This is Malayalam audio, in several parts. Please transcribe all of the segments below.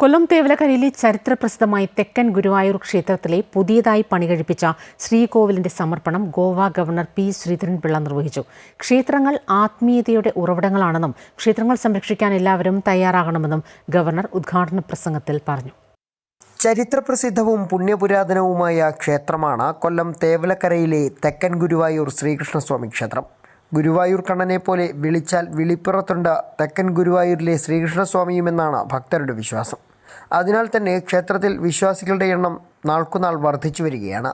കൊല്ലം തേവലക്കരയിലെ ചരിത്രപ്രസിദ്ധമായ തെക്കൻ ഗുരുവായൂർ ക്ഷേത്രത്തിലെ പുതിയതായി പണികഴിപ്പിച്ച ശ്രീകോവിലിന്റെ സമർപ്പണം ഗോവ ഗവർണർ പി ശ്രീധരൻപിള്ള നിർവഹിച്ചു. ക്ഷേത്രങ്ങൾ ആത്മീയതയുടെ ഉറവിടങ്ങളാണെന്നും ക്ഷേത്രങ്ങൾ സംരക്ഷിക്കാൻ എല്ലാവരും തയ്യാറാകണമെന്നും ഗവർണർ ഉദ്ഘാടന പ്രസംഗത്തിൽ പറഞ്ഞു. ചരിത്രപ്രസിദ്ധവും പുണ്യപുരാതനവുമായ ക്ഷേത്രമാണ് കൊല്ലം തേവലക്കരയിലെ തെക്കൻ ഗുരുവായൂർ ശ്രീകൃഷ്ണസ്വാമി ക്ഷേത്രം. ഗുരുവായൂർ കണ്ണനെ പോലെ വിളിച്ചാൽ വിളിപ്പുറത്തുണ്ട്. തെക്കൻ ഗുരുവായൂരിലെ ശ്രീകൃഷ്ണസ്വാമിയുമെന്നാണ് ഭക്തരുടെ വിശ്വാസം. അതിനാൽ തന്നെ ക്ഷേത്രത്തിൽ വിശ്വാസികളുടെ എണ്ണം നാൾക്കുനാൾ വർദ്ധിച്ചു വരികയാണ്.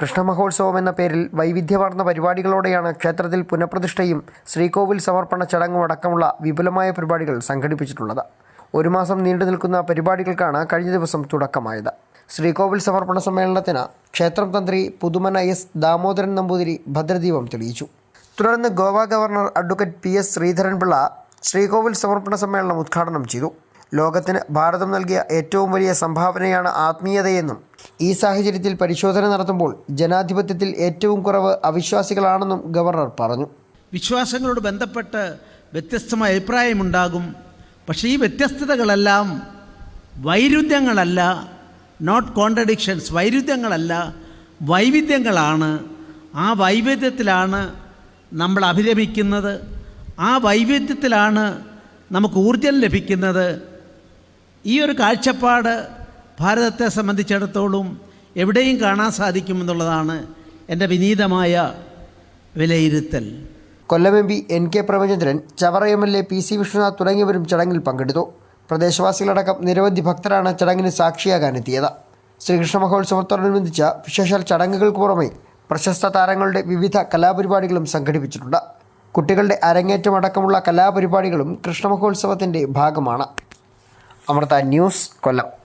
കൃഷ്ണമഹോത്സവം എന്ന പേരിൽ വൈവിധ്യമാർന്ന പരിപാടികളോടെയാണ് ക്ഷേത്രത്തിൽ പുനഃപ്രതിഷ്ഠയും ശ്രീകോവിൽ സമർപ്പണ ചടങ്ങും അടക്കമുള്ള വിപുലമായ പരിപാടികൾ സംഘടിപ്പിച്ചിട്ടുള്ളത്. ഒരു മാസം നീണ്ടു നിൽക്കുന്ന പരിപാടികൾക്കാണ് കഴിഞ്ഞ ദിവസം തുടക്കമായത്. ശ്രീകോവിൽ സമർപ്പണ സമ്മേളനത്തിന് ക്ഷേത്രം തന്ത്രി പുതുമന എസ് ദാമോദരൻ നമ്പൂതിരി ഭദ്രദീപം തെളിയിച്ചു. തുടർന്ന് Goa governor advocate P S Sreedharan Pillai ശ്രീകോവിൽ സമർപ്പണ സമ്മേളനം ഉദ്ഘാടനം ചെയ്തു. ലോകത്തിന് ഭാരതം നൽകിയ ഏറ്റവും വലിയ സംഭാവനയാണ് ആത്മീയതയെന്നും ഈ സാഹചര്യത്തിൽ പരിശോധന നടത്തുമ്പോൾ ജനാധിപത്യത്തിൽ ഏറ്റവും കുറവ് അവിശ്വാസികളാണെന്നും ഗവർണർ പറഞ്ഞു. വിശ്വാസങ്ങളോട് ബന്ധപ്പെട്ട് വ്യത്യസ്തമായ അഭിപ്രായമുണ്ടാകും. പക്ഷേ ഈ വ്യത്യസ്തതകളെല്ലാം വൈരുദ്ധ്യങ്ങളല്ല നോട്ട് കോൺട്രഡിക്ഷൻസ് വൈരുദ്ധ്യങ്ങളല്ല വൈവിധ്യങ്ങളാണ്. ആ വൈവിധ്യത്തിലാണ് നമ്മൾ അഭിരമിക്കുന്നത് ആ വൈവിധ്യത്തിലാണ് നമുക്ക് ഊർജം ലഭിക്കുന്നത്. ഈ ഒരു കാഴ്ചപ്പാട് ഭാരതത്തെ സംബന്ധിച്ചിടത്തോളം എവിടെയും കാണാൻ സാധിക്കുമെന്നുള്ളതാണ് എന്റെ വിനീതമായ വിലയിരുത്തൽ. Kollam M P N K Premachandran Chavara M L A P C Vishwanath തുടങ്ങിയവരും ചടങ്ങിൽ പങ്കെടുത്തു. പ്രദേശവാസികളടക്കം നിരവധി ഭക്തരാണ് ചടങ്ങിന് സാക്ഷിയാകാനെത്തിയത്. ശ്രീകൃഷ്ണ മഹോത്സവത്തോടനുബന്ധിച്ച വിശേഷാൽ ചടങ്ങുകൾക്ക് പുറമെ പ്രശസ്ത താരങ്ങളുടെ വിവിധ കലാപരിപാടികളും സംഘടിപ്പിച്ചിട്ടുണ്ട്. കുട്ടികളുടെ അരങ്ങേറ്റമടക്കമുള്ള കലാപരിപാടികളും കൃഷ്ണമഹോത്സവത്തിന്റെ ഭാഗമാണ്. അമൃത ന്യൂസ് കൊല്ലം.